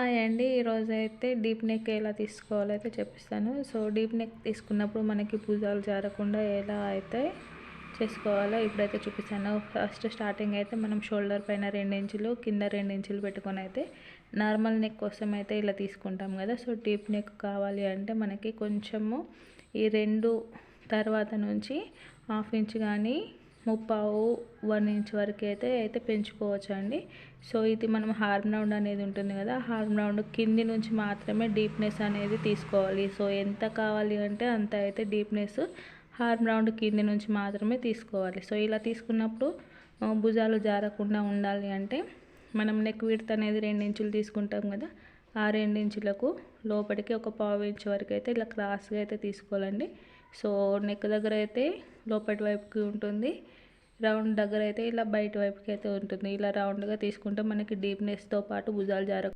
Hi అండి. ఈరోజు అయితే డీప్ నెక్ ఎలా తీసుకోవాలో అయితే చెప్పిస్తాను. సో డీప్ నెక్ తీసుకున్నప్పుడు మనకి భుజాలు జారకుండా ఎలా అయితే చేసుకోవాలో ఇప్పుడైతే చూపిస్తాను. ఫస్ట్ స్టార్టింగ్ అయితే మనం షోల్డర్ పైన రెండు ఇంచులు కింద రెండు ఇంచులు పెట్టుకొని అయితే నార్మల్ నెక్ కోసం అయితే ఇలా తీసుకుంటాం కదా. సో డీప్ నెక్ కావాలి అంటే మనకి కొంచెము ఈ రెండు తర్వాత నుంచి హాఫ్ ఇంచ్ కానీ ముప్పావు వన్ ఇంచ్ వరకు అయితే అయితే పెంచుకోవచ్చు అండి సో ఇది మనం హార్మ్ రౌండ్ అనేది ఉంటుంది కదా హార్మ్ రౌండ్ కింది నుంచి మాత్రమే డీప్నెస్ అనేది తీసుకోవాలి. సో ఎంత కావాలి అంటే అంత అయితే డీప్నెస్ హార్మ్ రౌండ్ కింది నుంచి మాత్రమే తీసుకోవాలి. సో ఇలా తీసుకున్నప్పుడు భుజాలు జారకుండా ఉండాలి అంటే మనం నెక్ విడత్ అనేది రెండు ఇంచులు తీసుకుంటాం కదా ఆ రెండు ఇంచులకు లోపలికి ఒక పావు ఇంచు వరకు అయితే ఇలా క్రాస్గా అయితే తీసుకోవాలండి. సో నెక్ దగ్గర అయితే లోపటి వైపుకి ఉంటుంది. రౌండ్ దగ్గర అయితే ఇలా బయట వైపుకి అయితే ఉంటుంది. ఇలా రౌండ్గా తీసుకుంటే మనకి డీప్నెస్తో పాటు భుజాలు జార